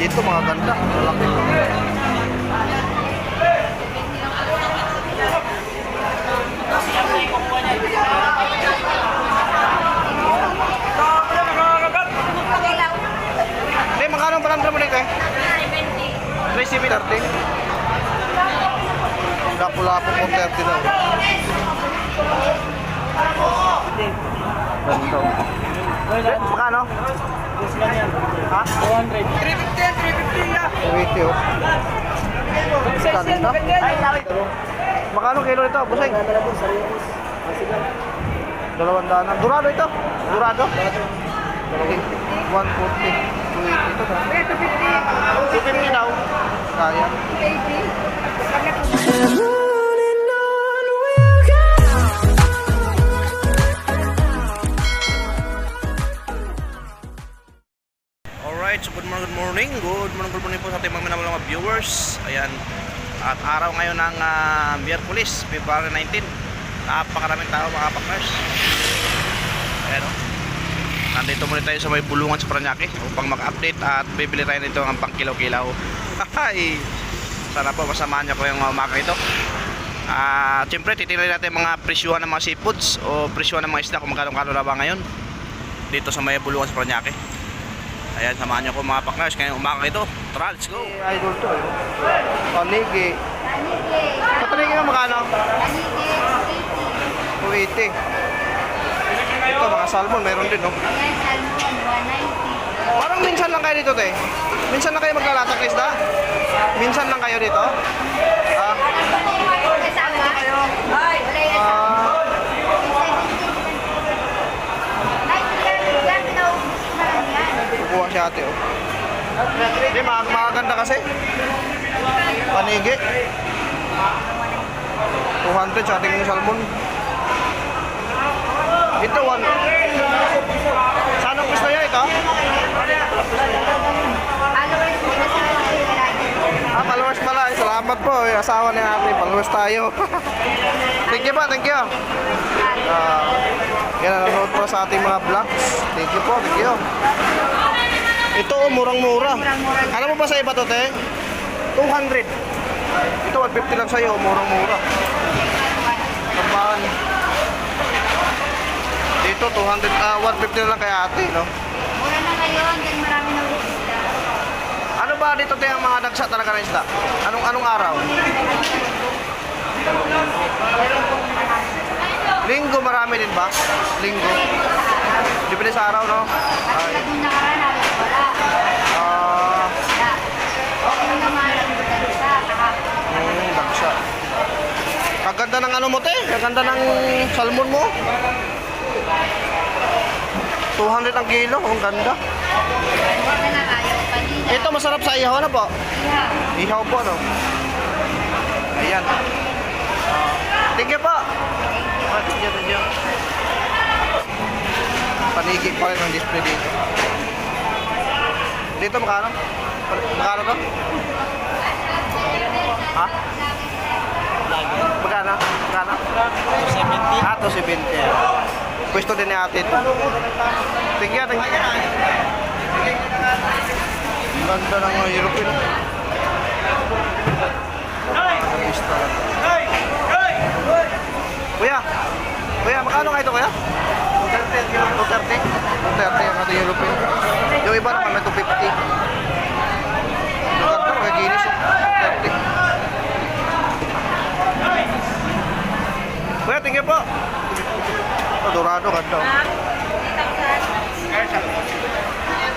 Dito mga ganda, malaki. Hindi, magkano ang palamdra mo dito eh? 370. Lapo-lapo po 30 daw. Ganda. Eh, Magkano? Ha? 200. 350 350 ya. 280 oh. Ganda. Magkano kilo ito, busay? Dalawang daanan. Durado ito? Durado? 140. 280 ito na. 250 daw. Kaya. Alright, so good morning, good morning. Good morning, good morning po sa ating mga minamahal mga viewers. Ayan. At araw ngayon ng uh, Miyerkules, February 19. Napakaraming tao mga partners. Ayan o. Nandito muna tayo sa may bulungan sa Paranaque upang mag-update at bibili tayo nito ng pang kilaw-kilaw. Hahay! Sana po masamahan niyo ko yung mga umaga ito. At siyempre titignan natin mga presyuhan ng mga seafoods o presyuhan ng mga isda kung magkano-kano na ba ngayon dito sa may bulungan sa Paranaque. Ayan, samahan niyo ko mga partners ngayong umaga ito. Tara, let's go! Idol to eh. Panigi. Sa panigi mo magkano? 280. Ito, mga salmon, meron din, no? Parang minsan lang kayo dito, te. Minsan lang kayo maglalatag ng isda? Minsan lang kayo dito? Ah, kukuha si ate, oh. Hindi, mag magaganda kasi. Panigi. 200 sa ating salmon. Ito, one. Saan gusto niya ito? Ah, followers pala. Salamat po. Asawa ni ate. Followers tayo. thank you po, thank you. Ah, yan, nanonood po sa ating mga vlogs. Thank you po, thank you. Ito, oh, murang-mura. Alam mo ba sa iba to, te? 200. Ito, 150 lang sa'yo. Murang-mura. Tambahan. Dito, 200, ah, 150 na lang kay ate, no? Mura na ngayon, dahil marami na ulit sila. Ano ba dito tayo ang mga dagsa talaga ng isda? Anong anong araw? Linggo marami din ba? Linggo. Depende sa araw, no? Ay, Nung nakaraan, halos wala. ah, Wala. Okay naman, ang isa, kahapon. mm, dagsa. Kaganda ng ano mo, te? Kaganda ng salmon mo. 200 ang kilo, ang ganda. Ito masarap sa ihaw na po. Yeah. Ihaw po, no? Ayan. Ah, thank you po. Ah, thank you, thank you. Panigi pa rin ang display dito. Dito, makano? Makano to? Ha? Magkano? Magkano? 270. Ah, 270. Pwesto din ate ito. You. Ang Ganda ng European. Pista. Kuya, kuya, magkano nga ito kuya? 230. 230? 230 ang ating European. Yung iba naman may 250. Ang ganda, mga ginis. 230. Kuya, tingin po. Oh, dorado, ganda. oh.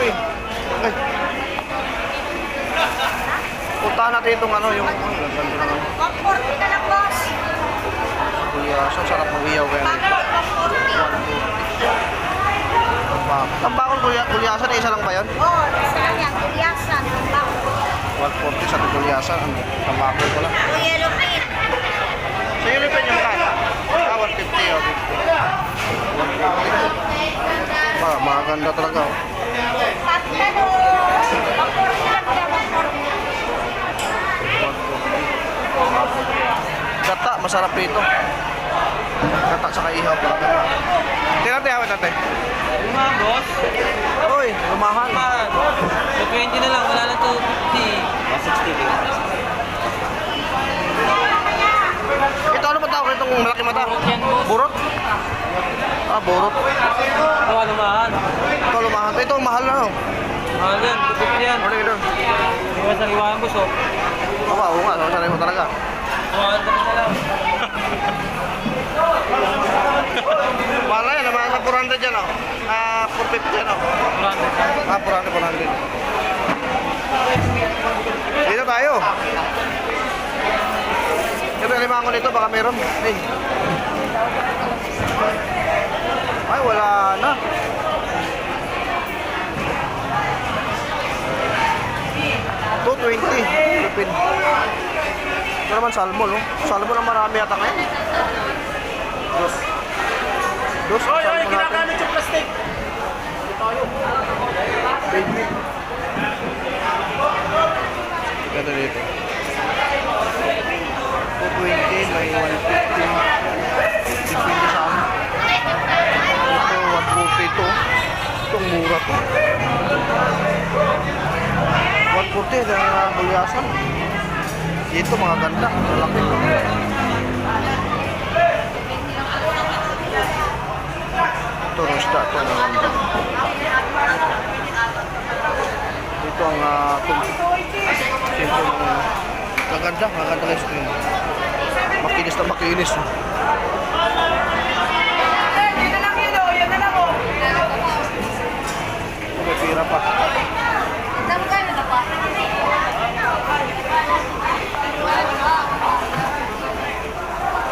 Uy, ay. Puntahan natin itong ano, yung... Ang ganda ng ano. Comfort na lang, boss. Kuya, so sarap ng iyaw kaya nito. Tambakol. Tambakol, kuya, kulyasan, isa lang ba yun? Oh, isa lang yan. Kulyasan. Bako. 140 sa kulyasan, ano, tambakol ko lang. O yellow pin. Sa yun yung yung Ganda talaga. Oh. Gata, masarap ito. Gata sa kaihaw. Tingnan natin, hawin natin. Luma, boss. Uy, lumahan. Lumahan. So, 20 na lang, wala na 250. Oh, 60. Ito ano ba tawag itong malaki mata? Burot? Ah, burot. Ito, alumahan. Ito, lumahan. Ito, mahal na. oh. Mahal yan, 250 yan. Ano ito? Iwas sa liwangan, boss, oh. Aba, oo nga. Sanay mo talaga. Mahal na lang. Mahal na yan. Naman sa 400 yan, oh. Ah, 450 yan, oh. 400. Ah, 400, 400. Dito tayo. Ito, limango nito. Baka meron. Ay. Ay, wala na. Two twenty. Lupin. Ito naman salmon, no? Salmon ang marami yata ngayon. Dos. Dos. salmon natin. yung plastic. Baby. Ganda dito. 220, may 150. Depende sa amin. Ito, 140 ito. Itong mura to. 140 na bulyasan. Ito mga ganda, malaki. Ito, rosta ito, mga ganda. Ito ang uh, Siyempre, maganda, maganda ng screen. Makinis na makinis. Ito, may pira pa. Damgan na ba?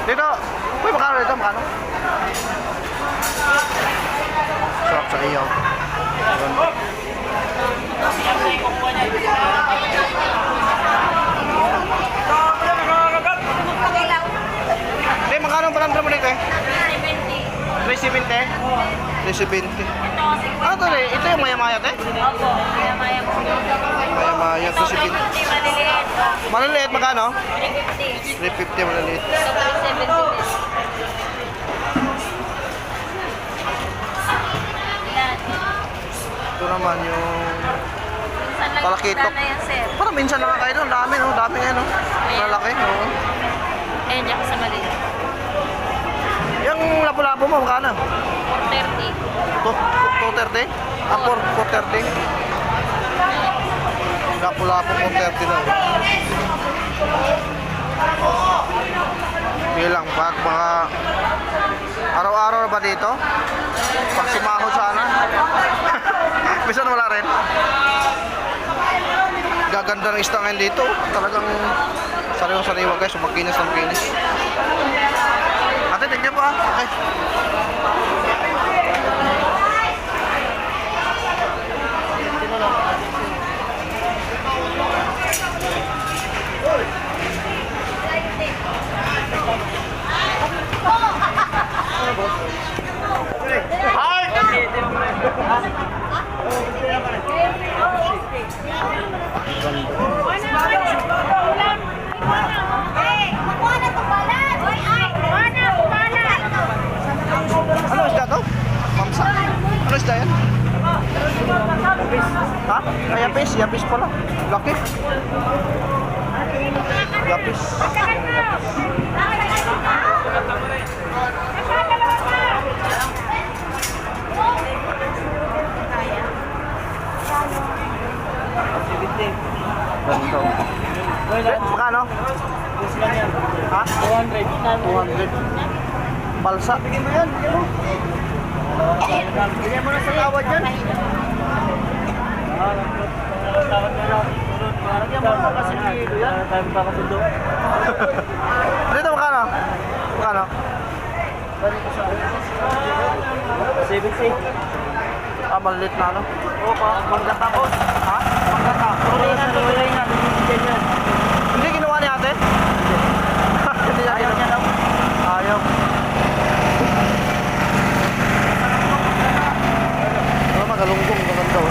Dito, uy, makano dito, makano? Sarap sa iyo. Hindi, magkano ang palandra mo dito eh? 370? 370. Ano to eh? Ito yung maya-maya te? Opo, kaya maya po. Maya-maya, 370. maliliit. Maliliit, magkano? 350. 350 maliliit. Ito po 70 pesos. Ilan? Ito naman yung... Yan, sir? Parang minsan lang kayo doon. Dami no, dami ngayon no. Malaki no. Ayan, dyan ka sa maliit. Yung lapu-lapu mo, magkano? 430. To- to- 230? Ah, 4, 430? Lapu-lapu 430 daw. Bilang pag mga araw-araw ba dito? Pag sumahod sana? Minsan wala rin. Gaganda ng isda ngayon dito. Talagang sariwa-sariwa guys. Makinis na makinis. Ate, tignan po ah. Okay. Ano isda to? Mamsa? Ano isda yan? Ha? Ay, yapis. Yapis pala. Laki. Yapis. Eh, Magkano? Ha? 200. 200. Balsa. Bigyan mo yan. Bigyan mo na sa tawad yan. Bigyan mo kasi kilo yan. Tayo pa kasi doon. Dito magkano? Magkano? 70. Ah, maliit na ano? Oo pa. Manggata ko. Ha? Magkata. Tuloy na, tuloy na. Hindi ginawa ni ate? Hindi Ayaw niya daw. Ayaw. Ano magalunggong maganda oh.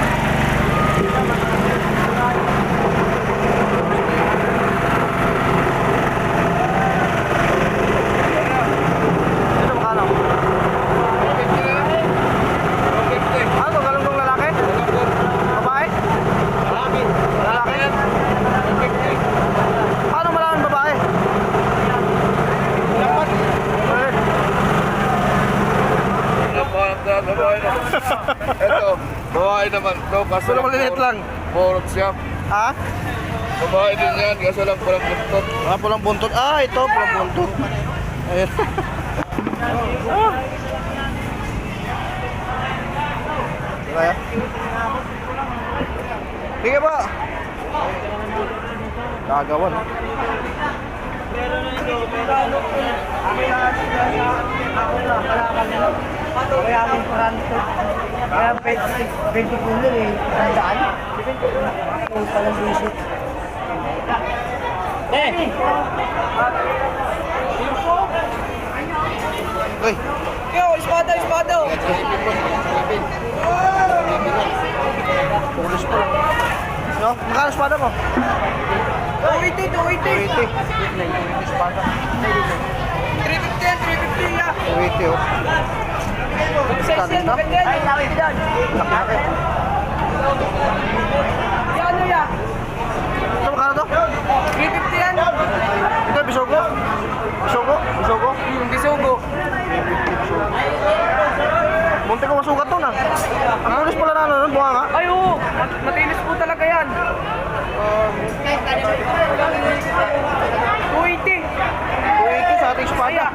Dito magkano? Ano, galunggong lalaki? Babae? Babae naman to, kaso Pero maliliit lang. Borot siya. Ha? Babae din yan, kaso lang parang buntot. Ah, pulang buntot. Ah, ito, pulang buntot. Ayan. ah. Kaya? Sige ba? Gagawan. ah. Kaya ang paranto. Kaya 20 20 kulo eh. Tandaan. Yung palang visit. Eh! Uy, Yo, espada, espada! pulis pa. No? Magkano espada mo? 280, 280! 280. Espada. 350 yan, 350 ya! 280 oh. Maganda yan! Ay, tawid doon! Laki-laki. Yan, ano yan? Ito, magkano to? 350 yan! Ito, bisogo? Bisogo? Bisogo? Yung bisugo. Munti ko masugat to na. Ang pulis pala na ano, bunga nga. Ay, oo! Mat- Matinis po talaga yan. 280! 280 sa ating espada. Kaya.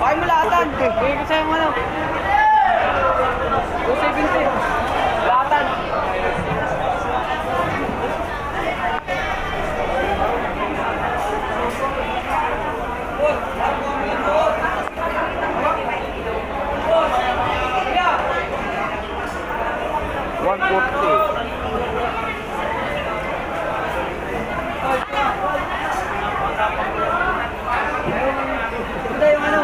Bakit mo lahatan? Bigay ko sa'yo ano? 270. Lahatan. One forty. Ito yung ano?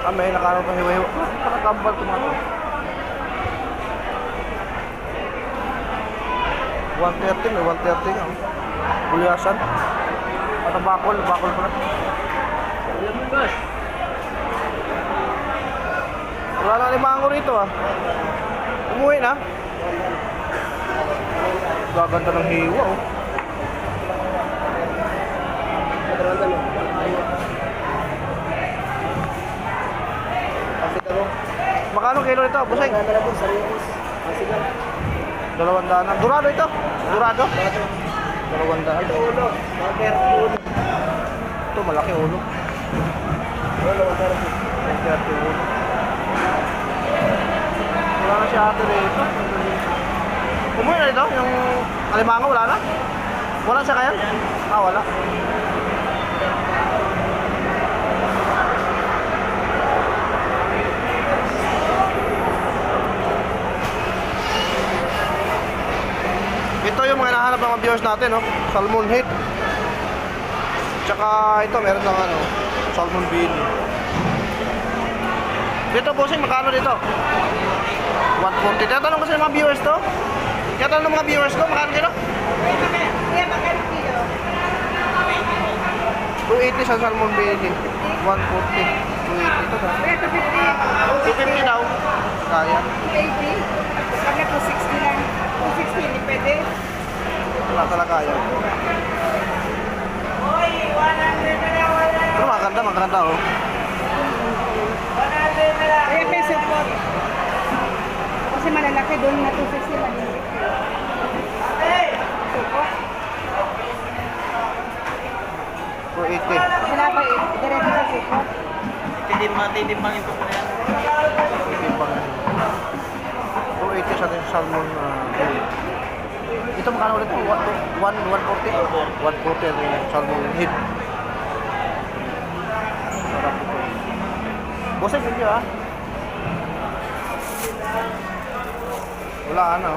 Ah, may nakano pa hiwa-hiwa. Nakakambal tumato. 130, may 130 nga. Bulyasan. Ano bakol, bakol pa na. Wala na limango rito ah. Umuwi na. Gaganda ng hiwa oh. Makano kilo nito, busay? Dalawang daan. Durado ito? Durado? Dalawang daan. Ulo. Ito, malaki ulo. Malaki ulo. Wala na si ate rito. Umuwi na ito? Yung alimango, wala na? Wala siya kaya? Ah, wala. Ito yung mga viewers natin, no? Salmon head. Tsaka ito, meron ng ano, salmon bean. Dito, bossing, magkano dito? 140. Tatanong ko sa mga viewers to. Tatanong ng mga viewers ko, magkano kilo? 280 sa salmon bean. 140. 280 ito na. 250 daw. Kaya. 280. Kami 260 lang. 260 hindi pwede. Wala talaga kaya. Pero maganda, maganda oh. Kaya peso po. Kasi malalaki doon na 260 lang. Suko. 280. Wala pa eh. Diretso sa suko. Titimbang-titimbangin ko po yan. Timbang. 280 sa salmon uh. Ito magkano ulit po? 1, 140? 140 ang yung salmon head. Sarap ito. Busay video ah. Wala ano.